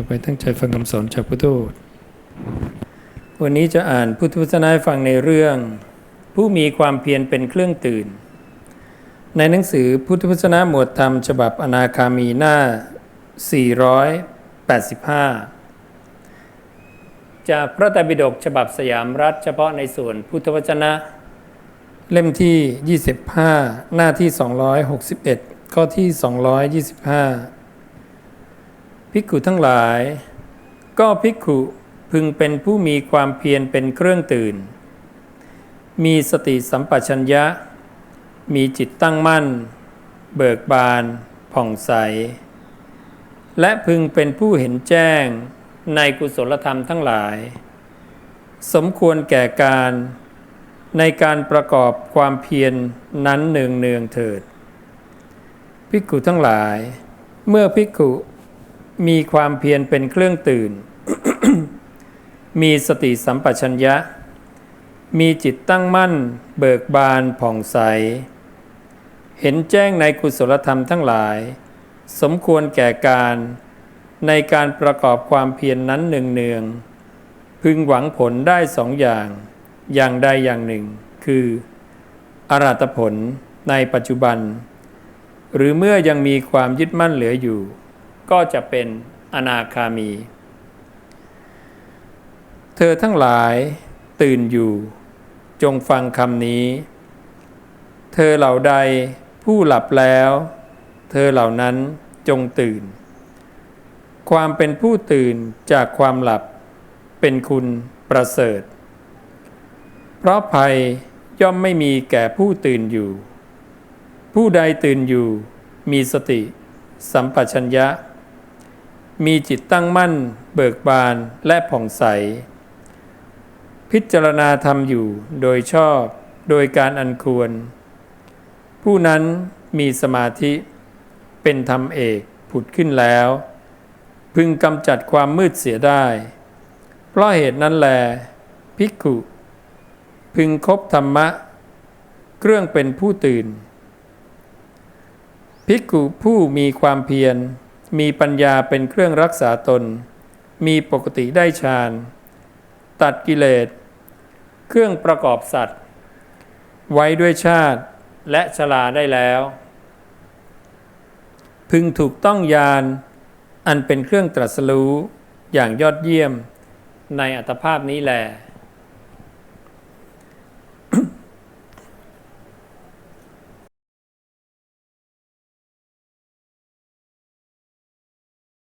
ต่อไปตั้งใจฟังคำสอนจากพุทธโธวันนี้จะอ่านพุทธวจนะให้ฟังในเรื่อง ผู้มีความเพียรเป็นเครื่องตื่น ในหนังสือพุทธวจนะหมวดธรรม ฉบับอนาคามีหน้า 485 จากพระไตรปิฎกฉบับสยามรัฐเฉพาะในส่วนพุทธวจนะ เล่มที่ 25 หน้าที่ 261 ข้อที่ 225 ภิกขุทั้งหลาย ก็ภิกขุพึงเป็นผู้มีความเพียรเป็นเครื่องตื่น มีสติสัมปชัญญะ มีจิตตั้งมั่น เบิกบาน ผ่องใส และพึงเป็นผู้เห็นแจ้งในกุศลธรรมทั้งหลาย สมควรแก่การในการประกอบความเพียรนนั้นเนืองเนืองเถิด ภิกขุทั้งหลาย เมื่อภิกขุ มีความเพียรเป็นเครื่องตื่น มีสติสัมปชัญญะ มีจิตตั้งมั่น เบิกบานผ่องใส เห็นแจ้งในกุศลธรรมทั้งหลาย สมควรแก่การในการประกอบความเพียรนนั้นเนืองๆพึงหวังผลได้สองอย่าง อย่างใดอย่างหนึ่ง คือ อรัตผลในปัจจุบัน หรือเมื่อยังมีความยึดมั่นเหลืออยู่ ก็จะเป็นอนาคามี เธอทั้งหลายตื่นอยู่ จงฟังคำนี้ เธอเหล่าใดผู้หลับแล้ว เธอเหล่านั้นจงตื่น ความเป็นผู้ตื่นจากความหลับเป็นคุณประเสริฐ เพราะภัยย่อมไม่มีแก่ผู้ตื่นอยู่ ผู้ใดตื่นอยู่มีสติ สัมปชัญญะ มีจิตตั้งมั่น เบิกบานและผ่องใส พิจารณาธรรมอยู่โดยชอบโดยการอันควร ผู้นั้นมีสมาธิเป็นธรรมเอกผุดขึ้นแล้ว พึงกำจัดความมืดเสียได้ เพราะเหตุนั้นแลภิกขุพึงคบธรรมะ เครื่องเป็นผู้ตื่น ภิกขุผู้มีความเพียร มีปัญญาเป็นเครื่องรักษาตน มีปกติได้ฌาน ตัดกิเลส เครื่องประกอบสัตว์ ไว้ด้วยชาติและชลาได้แล้ว พึงถูกต้องยาน อันเป็นเครื่องตรัสรู้อย่างยอดเยี่ยมในอัตภาพนี้แหละ